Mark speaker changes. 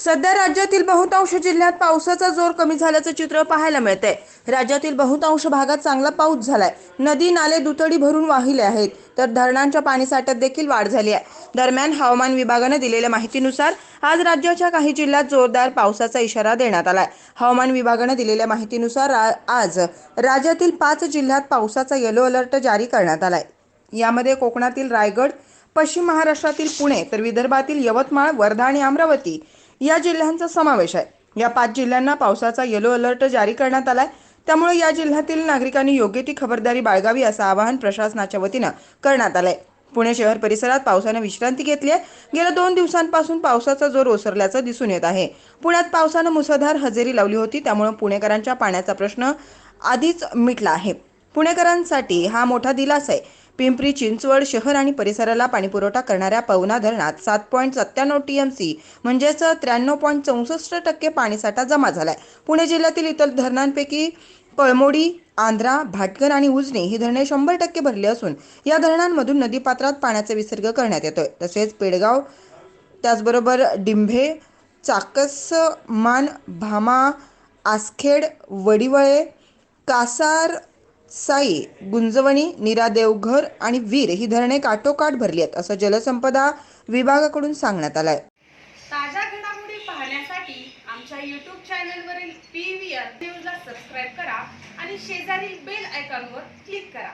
Speaker 1: सध्या राज्यातील बहुतांश जिल्ह्यात पावसाचा जोर कमी झाल्याचं चित्र पाहायला मिळतंय. राज्यातील बहुतांश भागात चांगला पाऊस झालाय. नदी नाले दुतडी भरून वाहिले आहेत. तर धरणांच्या पाणीसाठ्यात देखील वाढ झाली आहे. दरम्यान हवामान विभागानं दिलेल्या माहितीनुसार आज राज्याच्या काही जिल्ह्यात जोरदार पावसाचा इशारा देण्यात आलाय. हवामान विभागानं दिलेल्या माहितीनुसार आज राज्यातील पाच जिल्ह्यात पावसाचा येलो अलर्ट जारी करण्यात आलाय. यामध्ये कोकणातील रायगड पश्चिम महाराष्ट्रातील पुणे तर विदर्भातील यवतमाळ वर्धा आणि अमरावती या जिल्ह्यांचा समावेश आहे. या पाच जिल्ह्यांना पावसाचा येलो अलर्ट जारी करण्यात आलाय. त्यामुळे या जिल्ह्यातील नागरिकांनी योग्य ती खबरदारी बाळगावी असं आवाहन प्रशासनाच्या वतीनं करण्यात आलंय. पुणे शहर परिसरात पावसानं विश्रांती घेतली आहे. गेल्या दोन दिवसांपासून पावसाचा जोर ओसरल्याचं दिसून येत आहे. पुण्यात पावसानं मुसळधार हजेरी लावली होती. त्यामुळे पुणेकरांच्या पाण्याचा प्रश्न आधीच मिटला आहे. पुणेकरांसाठी हा मोठा दिलासा आहे. पिंपरी चिंचवड शहर आणि परिसराला पाणीपुरवठा करणाऱ्या पवना धरणात सात पॉईंट सत्त्याण्णव टीएमसी म्हणजेच त्र्याण्णव पॉईंट चौसष्ट टक्के पाणीसाठा जमा झालाय. पुणे जिल्ह्यातील इतर धरणांपैकी कळमोडी आंध्रा भाटकर आणि उजनी ही धरणे शंभर टक्के भरली असून या धरणांमधून नदीपात्रात पाण्याचा विसर्ग करण्यात येतोय. तसेच पेडगाव त्याचबरोबर डिंभे चाकस मान भामा आसखेड वडिवळे कासार साई गुंजवणी नीरा देवघर आणि वीर ही धरणे काठोकाठ भरली आहेत असं जलसंपदा विभागाकडून सांगण्यात आलंय.
Speaker 2: ताज्या घडामोडी पाहण्यासाठी आमच्या यूट्यूब चॅनलवरील पी व्ही न्यूजला सबस्क्राईब करा आणि शेजारील बेल आयकॉनवर क्लिक करा.